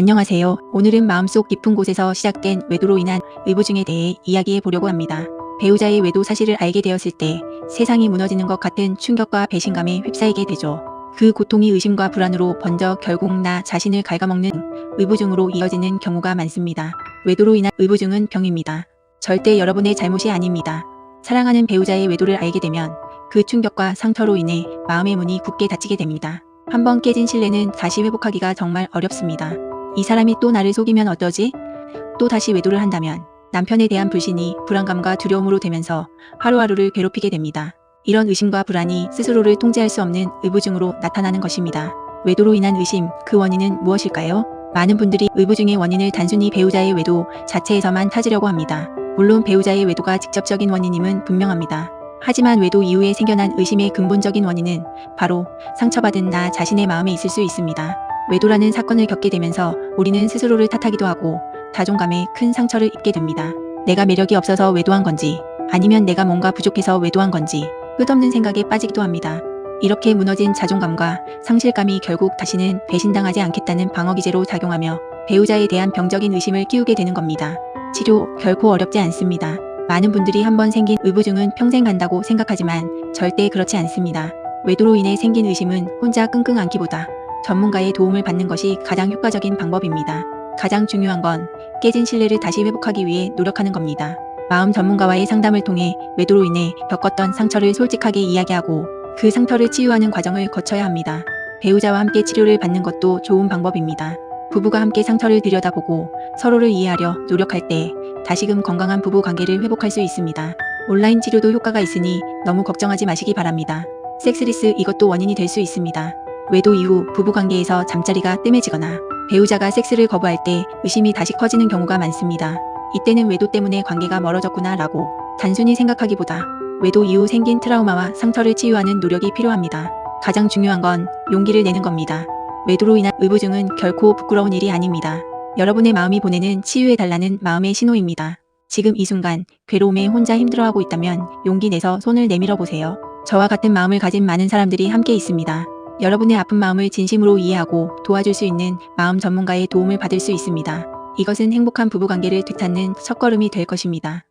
안녕하세요. 오늘은 마음속 깊은 곳에서 시작된 외도로 인한 의부증에 대해 이야기해 보려고 합니다. 배우자의 외도 사실을 알게 되었을 때 세상이 무너지는 것 같은 충격과 배신감에 휩싸이게 되죠. 그 고통이 의심과 불안으로 번져 결국 나 자신을 갉아먹는 의부증으로 이어지는 경우가 많습니다. 외도로 인한 의부증은 병입니다. 절대 여러분의 잘못이 아닙니다. 사랑하는 배우자의 외도를 알게 되면 그 충격과 상처로 인해 마음의 문이 굳게 닫히게 됩니다. 한번 깨진 신뢰는 다시 회복하기가 정말 어렵습니다. 이 사람이 또 나를 속이면 어떠지? 또 다시 외도를 한다면 남편에 대한 불신이 불안감과 두려움으로 되면서 하루하루를 괴롭히게 됩니다. 이런 의심과 불안이 스스로를 통제할 수 없는 의부증으로 나타나는 것입니다. 외도로 인한 의심, 그 원인은 무엇일까요? 많은 분들이 의부증의 원인을 단순히 배우자의 외도 자체에서만 찾으려고 합니다. 물론 배우자의 외도가 직접적인 원인임은 분명합니다. 하지만 외도 이후에 생겨난 의심의 근본적인 원인은 바로 상처받은 나 자신의 마음에 있을 수 있습니다. 외도라는 사건을 겪게 되면서 우리는 스스로를 탓하기도 하고 자존감에 큰 상처를 입게 됩니다. 내가 매력이 없어서 외도한 건지 아니면 내가 뭔가 부족해서 외도한 건지 끝없는 생각에 빠지기도 합니다. 이렇게 무너진 자존감과 상실감이 결국 다시는 배신당하지 않겠다는 방어기제로 작용하며 배우자에 대한 병적인 의심을 키우게 되는 겁니다. 치료 결코 어렵지 않습니다. 많은 분들이 한번 생긴 의부증은 평생 간다고 생각하지만 절대 그렇지 않습니다. 외도로 인해 생긴 의심은 혼자 끙끙 앓기보다 전문가의 도움을 받는 것이 가장 효과적인 방법입니다. 가장 중요한 건 깨진 신뢰를 다시 회복하기 위해 노력하는 겁니다. 마음 전문가와의 상담을 통해 외도로 인해 겪었던 상처를 솔직하게 이야기하고 그 상처를 치유하는 과정을 거쳐야 합니다. 배우자와 함께 치료를 받는 것도 좋은 방법입니다. 부부가 함께 상처를 들여다보고 서로를 이해하려 노력할 때 다시금 건강한 부부 관계를 회복할 수 있습니다. 온라인 치료도 효과가 있으니 너무 걱정하지 마시기 바랍니다. 섹스리스 이것도 원인이 될 수 있습니다. 외도 이후 부부관계에서 잠자리가 뜸해지거나 배우자가 섹스를 거부할 때 의심이 다시 커지는 경우가 많습니다. 이때는 외도 때문에 관계가 멀어졌구나 라고 단순히 생각하기보다 외도 이후 생긴 트라우마와 상처를 치유하는 노력이 필요합니다. 가장 중요한 건 용기를 내는 겁니다. 외도로 인한 의부증은 결코 부끄러운 일이 아닙니다. 여러분의 마음이 보내는 치유해달라는 마음의 신호입니다. 지금 이 순간 괴로움에 혼자 힘들어하고 있다면 용기 내서 손을 내밀어 보세요. 저와 같은 마음을 가진 많은 사람들이 함께 있습니다. 여러분의 아픈 마음을 진심으로 이해하고 도와줄 수 있는 마음 전문가의 도움을 받을 수 있습니다. 이것은 행복한 부부관계를 되찾는 첫걸음이 될 것입니다.